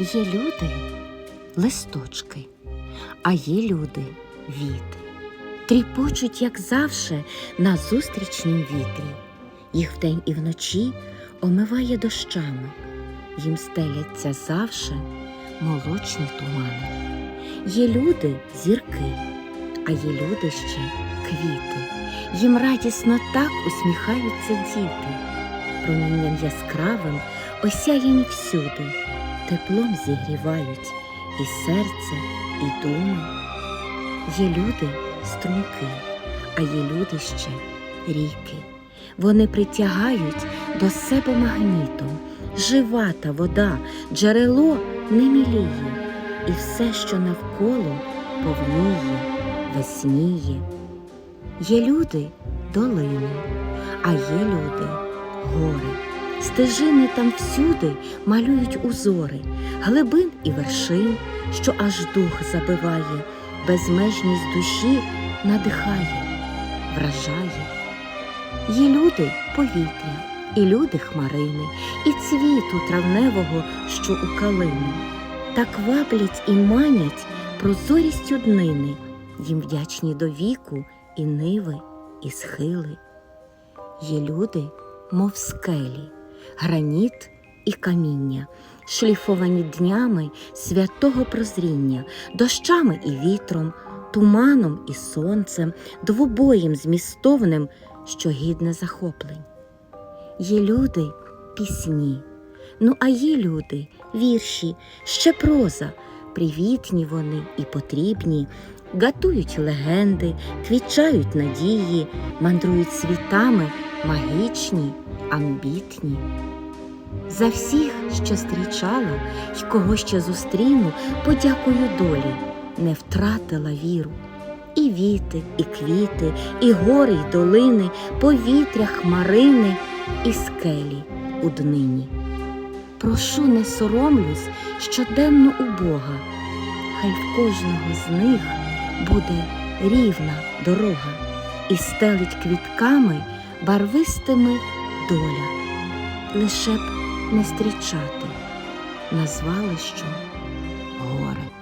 Є люди листочки, а є люди віти. Тріпочуть, як завше, на зустрічнім вітрі. Їх вдень і вночі омиває дощами, їм стеляться завше молочні тумани. Є люди зірки, а є люди ще квіти. Їм радісно так усміхаються діти, промінням яскравим осяяні всюди, теплом зігрівають і серце, і думи. Є люди струмки, а є люди ще ріки. Вони притягають до себе магнітом, жива та вода, джерело не міліє, і все, що навколо повніє, весніє. Є люди долини, а є люди гори. Стежини там всюди малюють узори, глибин і вершин, що аж дух забиває, безмежність душі надихає, вражає. Є люди повітря, і люди хмарини, і цвіту травневого, що у калини, так ваблять і манять прозорістю днини, їм вдячні до віку і ниви, і схили. Є люди, мов скелі, граніт і каміння, шліфовані днями святого прозріння, дощами і вітром, туманом і сонцем, двобоєм змістовним, що гідне захоплень. Є люди пісні, ну а є люди вірші, ще проза, привітні вони і потрібні, гатують легенди, квітчають надії, мандрують світами магічні, амбітні. За всіх, що зустрічала, й кого ще зустріну, подякую долі, не втратила віру. І віти, і квіти, і гори, й долини, повітря, хмарини, і скелі у днині. Прошу, не соромлюсь щоденно у Бога, хай в кожного з них буде рівна дорога і стелить квітками барвистими доля, лише б не зустрічати, назвали що горе.